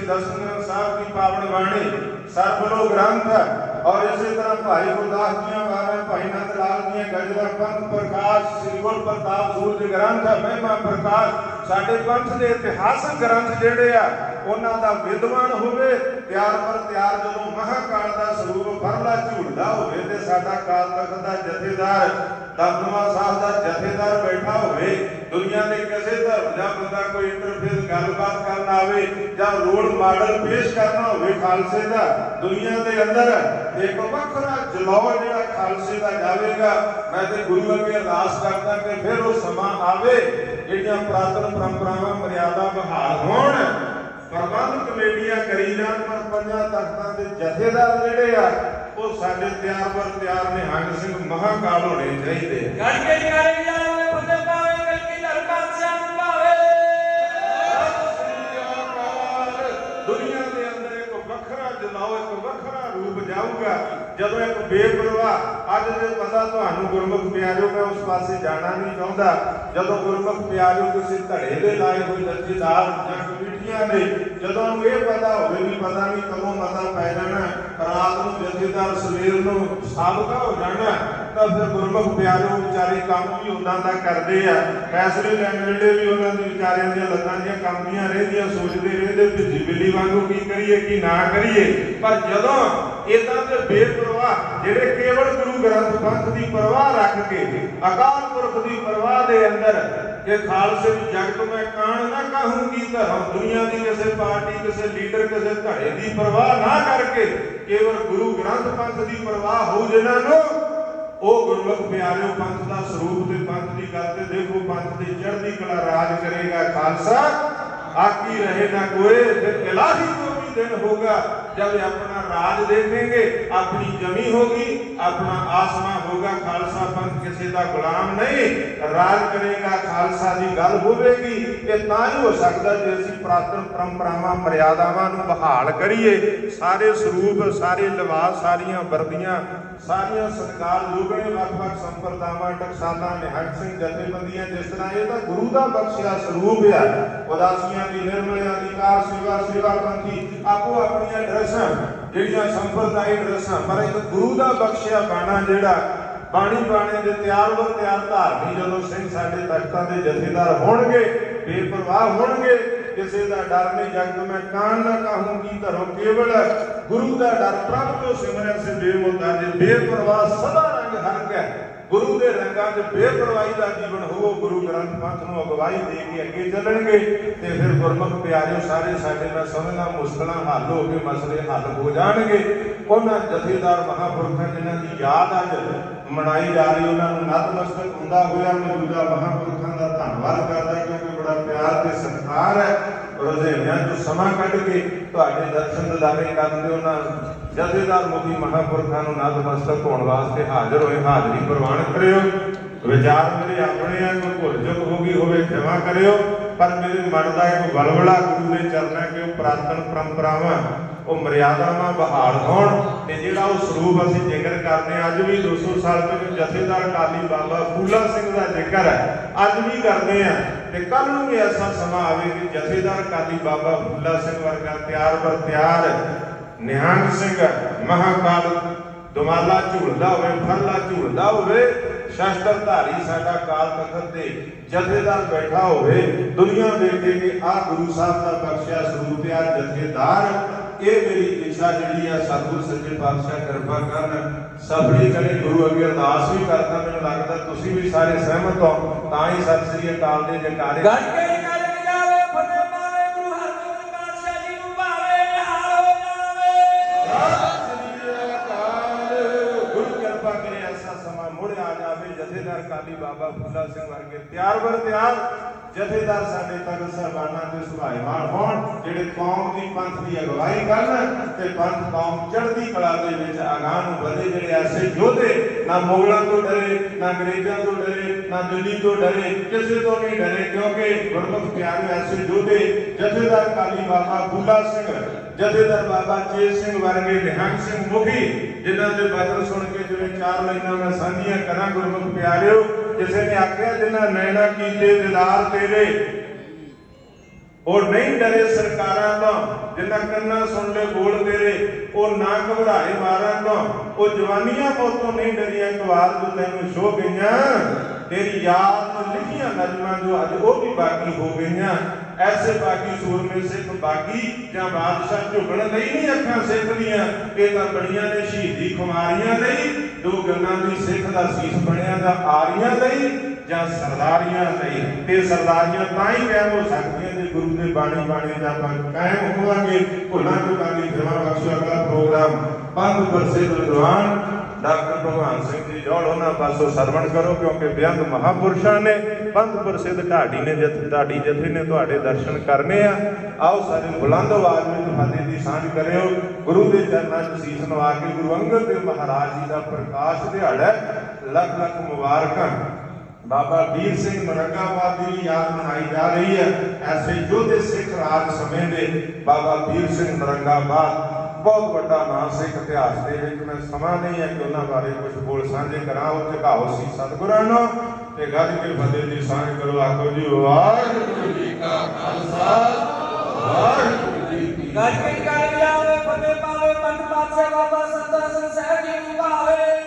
ਸ੍ਰੀ ਦਸਮ ਗ੍ਰੰਥ ਸਾਹਿਬ ਦੀ ਪਾਵਨ ਬਾਣੀ ਸਰਬਲੋ ਗ੍ਰੰਥ ਹੈ। ਔਰ ਇਸੇ ਤਰ੍ਹਾਂ ਭਾਈ ਗੁਰਦਾਸ ਜੀਆਂ ਬਾਰੇ ਭਾਈ ਨੰਦ ਲਾਲ ਦੀਆਂ ਗਜ਼ਲਾਂ ਪੰਥ ਪ੍ਰਕਾਸ਼, ਸ੍ਰੀ ਗੁਰ ਪ੍ਰਤਾਪ ਸੂਰਜ ਗ੍ਰੰਥ ਸਾਡੇ ਪੰਥ ਦੇ ਇਤਿਹਾਸਕ ਗ੍ਰੰਥ ਜਿਹੜੇ ਆ, ਉਹਨਾਂ ਦਾ ਵਿਦਵਾਨ ਹੋਵੇ, ਤਿਆਰ ਪਰ ਤਿਆਰ ਜਦੋਂ ਮਹਾਕਾਲ ਦਾ ਸਰੂਪ ਫਰਲਾ ਝੂਲਦਾ ਹੋਵੇ ਤੇ ਸਾਡਾ ਕਾਲ ਤਖਤ ਦਾ ਜਥੇਦਾਰ ਦਮਦਮਾ ਸਾਹਿਬ ਦਾ ਜਥੇਦਾਰ ਬੈਠਾ ਹੋਵੇ ਦੁਨੀਆ ਦੇ ਕਿਸੇ ਧਰਮ ਦਾ ਬੰਦਾ ਕੋਈ ਇੰਟਰਫੇਸ ਗੱਲਬਾਤ ਕਰਨ ਆਵੇ ਜਾਂ ਰੋਲ ਮਾਡਲ ਪੇਸ਼ ਕਰਨਾ ਹੋਵੇ ਖਾਲਸੇ ਦਾ, ਦੁਨੀਆ ਦੇ ਅੰਦਰ ਇੱਕ ਵੱਖਰਾ ਜਲਾਉ ਜਿਹੜਾ ਖਾਲਸੇ ਦਾ ਜਾਵੇਗਾ। ਮੈਂ ਤੇ ਗੁਰੂ ਅੱਗੇ ਅਰਦਾਸ ਕਰਦਾ ਕਿ ਫਿਰ ਉਹ ਸਮਾਂ ਆਵੇ, ਜਿਹੜੀਆਂ ਪੁਰਾਤਨ ਪਰੰਪਰਾਵਾਂ ਮਰਿਆਦਾ ਬਹਾਲ ਹੋਣ। ਪ੍ਰਬੰਧ ਕਮੇਟੀਆਂ ਕਰੀ ਜਾਣ, ਪਰ ਪੰਜਾਂ ਤਖਤਾਂ ਦੇ ਜਥੇਦਾਰ ਜਿਹੜੇ ਆ, ਉਹ ਸਾਡੇ ਤਿਆਰ ਪਰ ਤਿਆਰ ਨਿਹੰਗ ਸਿੰਘ ਮਹਾਕਾਲ ਹੋਣੇ ਚਾਹੀਦੇ ਗੜ ਕੇ ਨਿਕਾਲੇ ਜਾਵੇ ਫਤਿਹ ਪਾਵੇ ਕਲਕੀ ਵੱਖਰਾ ਇੱਕ ਵੱਖਰਾ ਰੂਪ ਜਾਊਗਾ। ਜਦੋਂ ਇੱਕ ਬੇਪਰਵਾਹ, ਅੱਜ ਦੇ ਪਤਾ ਤੁਹਾਨੂੰ ਗੁਰਮੁਖ ਪਿਆਰਿਓ, ਮੈਂ ਉਸ ਪਾਸੇ ਜਾਣਾ ਨਹੀਂ ਚਾਹੁੰਦਾ। ਜਦੋਂ ਗੁਰਮੁਖ ਪਿਆਰਿਓ ਕਿਸੇ ਧੜੇ ਦੇ ਲਾਏ ਹੋਏ ਜਥੇਦਾਰ ਜਾਂ ਕਮੇਟੀਆਂ ਦੇ, ਜਦੋਂ ਨੂੰ ਇਹ ਪਤਾ ਹੋਵੇ ਵੀ ਪਤਾ ਨਹੀਂ ਕਦੋਂ ਮਤਾ ਪੈ ਜਾਣਾ, ਰਾਤ ਨੂੰ ਜਥੇਦਾਰ ਸਵੇਰ ਨੂੰ ਸਾਬਕਾ ਹੋ ਜਾਣਾ, ਤਾਂ ਫਿਰ ਗੁਰਮੁਖ ਪਿਆਰਿਓ ਵਿਚਾਰੇ ਕੰਮ ਵੀ ਉਹਨਾਂ ਦਾ ਕਰਦੇ ਆ। ਫੈਸਲੇ ਲੈਣ ਵੇਲੇ ਵੀ ਉਹਨਾਂ ਦੇ ਵਿਚਾਰਿਆਂ ਦੀਆਂ ਲੱਤਾਂ ਦੀਆਂ ਕੰਬਦੀਆਂ ਰਹਿੰਦੀਆਂ, ਸੋਚਦੇ ਰਹਿੰਦੇ ਕਿ ਜਿਬਲੀ ਵਾਂਗੂ ਕੀ ਕਰੀਏ, ਕੀ ਨਾ ਕਰੀਏ। ਪਰ ਜਦੋਂ ਇਦਾਂ ਦੇ ਬੇਪਰਵਾਹ, ਜਿਹੜੇ ਕੇਵਲ ਗੁਰੂ ਗ੍ਰੰਥ ਪੰਥ ਦੀ ਪਰਵਾਹ ਰੱਖ ਕੇ, ਅਕਾਲ ਪੁਰਖ ਦੀ ਪਰਵਾਹ ਦੇ ਅੰਦਰ ਕਿ ਖਾਲਸੇ ਦੀ ਜਗਤ ਮੈਂ ਕਾਣ ਨਾ ਕਹੂੰਗੀ ਧਰਮ ਦੁਨੀਆ ਦੀ ਕਿਸੇ ਪਾਰਟੀ, ਕਿਸੇ ਲੀਡਰ, ਕਿਸੇ ਧੜੇ ਦੀ ਪਰਵਾਹ ਨਾ ਕਰਕੇ ਕੇਵਲ ਗੁਰੂ ਗ੍ਰੰਥ ਪੰਥ ਦੀ ਪਰਵਾਹ ਹੋ ਜਿਨ੍ਹਾਂ ਨੂੰ ਉਹ ਗੁਰਮੁਖ ਪਿਆਰਿਓ, ਪੰਥ ਦਾ ਸਰੂਪ ਤੇ ਪੰਥ ਦੀ ਗੱਲ ਤੇ ਦੇਖੋ, ਪੰਥ ਦੀ ਚੜ੍ਹਦੀ ਕਲਾ ਰਾਜ ਕਰੇਗਾ ਖਾਲਸਾ। ਆਕੀ ਰਹੇ ਨਾ ਕੋਏ ਫਿਰ ਇਲਾਹੀ ਕੋ ਦਿਨ ਹੋਗਾ ਜਦ ਆਪਣਾ ਰਾਜ ਦੇਖेंगे ਆਪਣੀ ਜਮੀ ਹੋਗੀ ਆਪਣਾ ਆਸਮਾ ਹੋਗਾ ਖਾਲਸਾ ਪੰਥ ਕਿਸੇ ਦਾ ਗੁਲਾਮ ਨਹੀਂ। ਰਾਜ ਕਰੇਗਾ, ਖਾਲਸਾ ਦੀ ਗੱਲ ਹੋਵੇਗੀ ਇਹ ਤਾਂ ਹੀ ਹੋ ਸਕਦਾ ਜੇ ਅਸੀਂ ਪ੍ਰਾਤਨ ਪਰੰਪਰਾਵਾਂ, ਮਰਿਆਦਾਵਾਂ ਨੂੰ ਬਹਾਲ ਕਰੀਏ। ਸਾਰੇ ਸਰੂਪ, ਸਾਰੇ ਲਿਬਾਸ ਸਾਰੀਆਂ ਵਰਦੀਆਂ, ਸਾਰੀਆਂ ਸਤਕਾਰ ਯੋਗਣੇ ਵੱਖ-ਵੱਖ ਸੰਪਰਦਾਵਾਂ, ਟਕਸਾਲਾਂ, ਨਿਹੰਗ ਸਿੰਘ, ਜਥੇਬੰਦੀਆਂ, ਜਿਸ ਤਰ੍ਹਾਂ ਇਹ ਤਾਂ ਗੁਰੂ ਦਾ ਬਖਸ਼ਿਆ ਸਰੂਪ ਆ। ਉਦਾਸੀਆਂ ਦੀ, ਨਿਰਮਲਿਆਂ ਦੀ ਕਾਰ ਸੇਵਾ ਸੇਵਾ ਪੰਥੀ ਆਪੋ ਆਪਣੀਆਂ ਡਰੈਸਾਂ ਜਿਹੜੀਆਂ ਸੰਪਰਦਾਇ ਡਰੈਸਾਂ ਪਰ ਇੱਕ ਗੁਰੂ ਦਾ ਬਖਸ਼ਿਆ ਬਾਣਾ ਜਿਹੜਾ ਬਾਣੀ ਬਾਣੇ ਦੇ ਤਿਆਰ ਵਰ ਤਿਆਰ ਧਾਰਨੀ ਜਦੋਂ ਸਿੰਘ ਸਾਡੇ ਤਖਤਾਂ ਦੇ ਜਥੇਦਾਰ ਹੋਣਗੇ, ਬੇਪਰਵਾਹ ਹੋਣਗੇ, ਕਿਸੇ ਦਾ ਡਰ ਨਹੀਂ ਜਗਤ, ਮੈਂ ਕਾਨ ਨਾ ਕਹੂੰਗੀ ਧਰੋ ਕੇਵਲ ਗੁਰੂ ਦਾ ਡਰ ਪ੍ਰਭ ਤੋਂ ਸਿਮਰਨ ਸੇ ਬੇਮੁੱਦਾ ਜੇ ਬੇਪਰਵਾਹ ਸਦਾ ਰੰਗ ਹਰਕ ਹੈ ਗੁਰੂ ਦੇ ਰੰਗਾਂ 'ਚ ਬੇਪਰਵਾਹੀ ਦਾ ਜੀਵਨ ਹੋਵੋ, ਗੁਰੂ ਗ੍ਰੰਥ ਪੰਥ ਨੂੰ ਅਗਵਾਈ ਦੇ ਕੇ ਅੱਗੇ ਚੱਲਣਗੇ ਤੇ ਫਿਰ ਗੁਰਮੁਖ ਪਿਆਰਿਓ, ਸਾਰੇ ਸਾਡੇ ਨਾਲ ਸਮਝਣਾ ਮੁਸ਼ਕਲਾਂ ਹੱਲ ਹੋ ਕੇ ਮਸਲੇ ਹੱਲ ਹੋ ਜਾਣਗੇ। ਉਹਨਾਂ ਜਥੇਦਾਰ ਮਹਾਪੁਰਖਾਂ ਜਿਨ੍ਹਾਂ ਦੀ ਯਾਦ ਅੱਜ ਮਨਾਈ ਜਾ ਰਹੀ, ਉਹਨਾਂ ਨੂੰ ਨਤਮਸਤਕ ਹੁੰਦਾ ਹੋਇਆ ਮੌਜੂਦਾ ਮਹਾਪੁਰਖਾਂ ਦਾ ਧੰਨਵਾਦ ਕਰਦਾ, ਕਿਉਂਕਿ ਬੜਾ ਪਿਆਰ ਤੇ ਸਤਿਕਾਰ ਹੈ। ਰੋਜ਼ੇਨਿਆਂ ਤੋਂ ਸਮਾਂ ਕੱਢ ਕੇ ਤੁਹਾਡੇ ਦਰਸ਼ਨ ਦਿਦਾਰੇ ਕਰਨ ਦੇ ਉਹਨਾਂ ਜਥੇਦਾਰ ਮੁਖੀ ਮਹਾਪੁਰਖਾਂ ਨੂੰ ਨਤਮਸਤਕ ਹੋਣ ਵਾਸਤੇ ਹਾਜ਼ਰ ਹੋਏ ਹਾਜ਼ਰੀ ਪ੍ਰਵਾਨ ਕਰਿਓ। ਵਿਚਾਰ ਮੇਰੇ ਆਪਣੇ ਆ ਕੋਈ ਭੁੱਲ ਚੁੱਕ ਹੋ ਗਈ ਹੋਵੇ ਖਿਮਾ ਕਰਿਓ। ਪਰ ਮੇਰੇ ਮਨ ਦਾ ਇੱਕ ਬਲਬਲਾ ਗੁਰੂ ਦੇ ਚਰਨਾਂ ਕਿ ਉਹ ਪ੍ਰਾਤਨ ਪਰੰਪਰਾਵਾਂ ਉਹ ਮਰਿਆਦਾਵਾਂ ਬਹਾਲ ਹੋਣ ਤੇ ਜਿਹੜਾ ਉਹ ਸਰੂਪ ਅਸੀਂ ਜ਼ਿਕਰ ਕਰਦੇ ਹਾਂ, ਅੱਜ ਵੀ 200 ਸਾਲ ਤੋਂ ਜਥੇਦਾਰ ਕਾਲੀ ਬਾਬਾ ਫੂਲਾ ਸਿੰਘ ਦਾ ਜ਼ਿਕਰ ਹੈ। ਅੱਜ ਵੀ ਕਰਦੇ ਆ। ਤੇ ਕੱਲ ਨੂੰ ਵੀ ਐਸਾ ਸਮਾਂ ਆਵੇ ਕਿ ਜਥੇਦਾਰ ਕਾਲੀ ਬਾਬਾ ਫੂਲਾ ਸਿੰਘ ਵਰਗਾ ਤਿਆਰ ਬਰ ਤਿਆਰ, ਨਿਹੰਗ ਸਿੰਘ, ਮਹਾਕਾਲ, ਦੁਮਾਲਾ ਝੂਲਦਾ ਹੋਵੇ, ਫਰਲਾ ਝੂਲਦਾ ਹੋਵੇ ਸ਼ਸਤਰ ਧਾਰੀ ਸਾਡਾ ਕਾਲ ਤਖਤ ਤੇ ਜਥੇਦਾਰ ਬੈਠਾ ਹੋਵੇ, ਦੁਨੀਆ ਵੇਖੇ ਕਿ ਆਹ ਗੁਰੂ ਸਾਹਿਬ ਦਾ ਬਖਸ਼ਿਆ ਸਰੂਪ ਆ ਜਥੇਦਾਰ ਇਹ ਮੇਰੀ ਇੱਛਾ ਜਿਹੜੀ ਆ ਸਤਿਗੁਰ ਸੱਚੇ ਪਾਤਸ਼ਾਹ ਕਿਰਪਾ ਕਰਨ ਸਭਰੀ ਕਰੇ ਗੁਰੂ ਅੱਗੇ ਅਰਦਾਸ ਵੀ ਕਰਦਾ ਮੈਨੂੰ ਲੱਗਦਾ ਤੁਸੀਂ ਵੀ ਸਾਰੇ ਸਹਿਮਤ ਹੋ ਤਾਂ ਹੀ ਸਤਿ ਸ੍ਰੀ ਅਕਾਲ ਦੇ ਜਕਾਰੇ ਗੜ ਕੇ ਨਿਕਾਲੇ ਜਾਵੇ ਫਤਿਹ ਪਾਵੇ ਗੁਰੂ ਹਰਗੋਬਿੰਦ ਪਾਤਸ਼ਾਹ ਜੀ ਨੂੰ ਪਾਵੇ ਨਿਹਾਲ ਹੋ ਜਾਵੇ। ਗੁਰੂ ਕਿਰਪਾ ਕਰੇ ਐਸਾ ਸਮਾਂ ਮੁੜ ਆ ਜਾਵੇ ਜਥੇਦਾਰ ਕਾਲੀ ਬਾਬਾ ਫੁੱਲਾ ਸਿੰਘ ਵਰਗੇ ਤਿਆਰ ਬਰ ਤਿਆਰ ਜਥੇਦਾਰ ਸਾਡੇ ਤਖਤ ਸਾਹਿਬਾਨਾਂ ਦੇ ਸੁਭਾਏਮਾਨ ਹੋਣ, ਜਿਹੜੇ ਕੌਮ ਦੀ ਪੰਥ ਦੀ ਅਗਵਾਈ ਕਰਨ ਤੇ ਪੰਥ ਕੌਮ ਚੜ੍ਹਦੀ ਕਲਾ ਦੇ ਵਿੱਚ ਅਗਾਂਹ ਨੂੰ ਵਧੇ ਜਿਹੜੇ ਐਸੇ ਯੋਧੇ, ਨਾ ਮੁਗਲਾਂ ਤੋਂ ਡਰੇ, ਨਾ ਅੰਗਰੇਜ਼ਾਂ ਤੋਂ ਡਰੇ, ਨਾ ਦਿੱਲੀ ਤੋਂ ਡਰੇ, ਕਿਸੇ ਤੋਂ ਨਹੀਂ ਡਰੇ, ਕਿਉਂਕਿ ਗੁਰਮੁਖ ਪਿਆਰੇ ਐਸੇ ਯੋਧੇ, ਜਥੇਦਾਰ ਕਾਲੀ ਬਾਬਾ ਫੁੱਲਾ ਸਿੰਘ, ਜਥੇਦਾਰ ਬਾਬਾ ਚੇਤ ਸਿੰਘ ਵਰਗੇ ਨਿਹੰਗ ਸਿੰਘ ਮੁਖੀ, ਜਿਨ੍ਹਾਂ ਦੇ ਬਚਨ ਸੁਣ ਕੇ ਜਿਵੇਂ ਚਾਰ ਲਾਈਨਾਂ ਮੈਂ ਸਾਂਝੀਆਂ ਕਰਾਂ ਗੁਰਮੁਖ ਪਿਆਰਿਓ ਕਿਸੇ ਨੇ ਆਖਿਆ ਜਿਨ੍ਹਾਂ ਨੈਣਾ ਕੀਤੇ ਦਿਦਾਰ ਤੇਰੇ। ਉਹ ਨਹੀਂ ਡਰੇ ਸਰਕਾਰਾਂ ਤੋਂ, ਜਿੰਨਾ ਕੰਨਾਂ ਸੁਣ ਲੈ ਬੋਲ ਤੇਰੇ, ਉਹ ਨਾ ਘਬਰਾਏ ਮਾਰਾਂ ਤੋਂ। ਉਹ ਜਵਾਨੀਆਂ ਮੌਤੋਂ ਨਹੀਂ ਡਰੀਆਂ ਕਵਾਲ ਜੋ ਤੈਨੂੰ ਸ਼ੋ ਗਈਆਂ। ਤੇਰੀ ਯਾਦ ਤੋਂ ਲਿਖੀਆਂ ਨਜ਼ਮਾਂ ਜੋ ਅੱਜ ਉਹ ਵੀ ਬਾਕੀ ਹੋ ਗਈਆਂ। ਐਸੇ ਬਾਕੀ ਸੂਰਮੇ ਸਿੱਖ ਬਾਗੀ ਜਾਂ ਬਾਦਸ਼ਾਹ ਝੁਕਣ ਲਈ ਨਹੀਂ ਅੱਖਾਂ ਸਿੱਖ ਦੀਆਂ ਇਹ ਤਾਂ ਬੜੀਆਂ ਨੇ ਸ਼ਹੀਦੀ ਖੁਮਾਰੀਆਂ ਲਈ, ਦੋ ਗੰਨਾਂ ਦੀ ਸਿੱਖ ਦਾ ਸੀਸ ਬਣਿਆ ਦਾ ਆਰੀਆਂ ਲਈ ਜਾਂ ਸਰਦਾਰੀਆਂ ਲਈ। ਤੇ ਸਰਦਾਰੀਆਂ ਤਾਂ ਹੀ ਕਾਇਮ ਹੋ ਸਕਦੀਆਂ ਜੇ ਗੁਰੂ ਦੇ ਬਾਣੀ ਬਾਣੀ ਦਾ ਆਪਾਂ ਕਾਇਮ ਹੋਵਾਂਗੇ। ਭੁੱਲਾਂ ਚੁੱਕਾਂ ਦੀ ਫਿਰਮਾ ਬਖਸ਼ੋ ਅਗਲਾ ਪ੍ਰੋਗਰਾਮ। ਪੰਥ ਪ੍ਰਸਿੱਧ ਵਿਦਵਾਨ ਡਾਕਟਰ ਭਗਵਾਨ ਸਿੰਘ ਜੀ ਜੋੜ ਉਹਨਾਂ ਪਾਸੋਂ ਸਰਵਣ ਕਰੋ, ਕਿਉਂਕਿ ਬੇਅੰਤ ਮਹਾਪੁਰਸ਼ਾਂ ਨੇ, ਪੰਥ ਪ੍ਰਸਿੱਧ ਢਾਡੀ ਨੇ ਜਥ ਢਾਡੀ ਜਥੇ ਨੇ ਤੁਹਾਡੇ ਦਰਸ਼ਨ ਕਰਨੇ ਆ। ਆਓ ਸਾਰੇ ਬੁਲੰਦ ਆਵਾਜ਼ ਵਿੱਚ ਫਤਿਹ ਦੀ ਸਾਂਝ ਕਰਿਓ। ਗੁਰੂ ਦੇ ਚਰਨਾਂ 'ਚ ਸੀਸ ਨਵਾ ਕੇ ਗੁਰੂ ਅੰਗਦ ਦੇਵ ਮਹਾਰਾਜ ਜੀ ਦਾ ਪ੍ਰਕਾਸ਼ ਦਿਹਾੜਾ ਹੈ। ਲੱਖ ਲੱਖ ਮੁਬਾਰਕਾਂ। ਬਾਬਾ ਵੀਰ ਸਿੰਘ ਮਰੰਗਾਬਾਦ ਦੀ ਵੀ ਯਾਦ ਮਨਾਈ ਜਾ ਰਹੀ ਹੈ। ਐਸੇ ਯੋਧੇ ਸਿੱਖ ਰਾਜ ਸਮੇਂ ਦੇ ਬਾਬਾ ਵੀਰ ਸਿੰਘ ਮਰੰਗਾਬਾਦ ਬਹੁਤ ਵੱਡਾ ਨਾਮ ਸਿੱਖ ਇਤਿਹਾਸ ਦੇ ਵਿੱਚ ਮੈਂ ਸਮਾਂ ਨਹੀਂ ਹੈ ਕਿ ਉਹਨਾਂ ਬਾਰੇ ਕੁਝ ਬੋਲ ਸਾਂਝੇ ਕਰਾਂ। ਉਹ ਝਕਾਓ ਸੀ ਸਤਿਗੁਰਾਂ ਨੂੰ ਤੇ ਗੱਜ ਕੇ ਫਤਿਹ ਦੀ ਸਾਂਝ ਕਰੋ। ਆਖੋ ਜੀ ਵਾਹਿਗੁਰੂ ਜੀ ਕਾ ਖਾਲਸਾ ਵਾਹਿਗੁਰੂ ਜੀ ਕੀ ਫਤਿਹ। ਗੱਜ ਕੇ ਫਤਿਹ ਪਾਵੇ ਪੰਜ ਪਾਤਸ਼ਾਹ ਬਾਬਾ ਸੰਤਾਂ ਸਿੰਘ ਜੀ ਨੂੰ ਭਾਵੇ।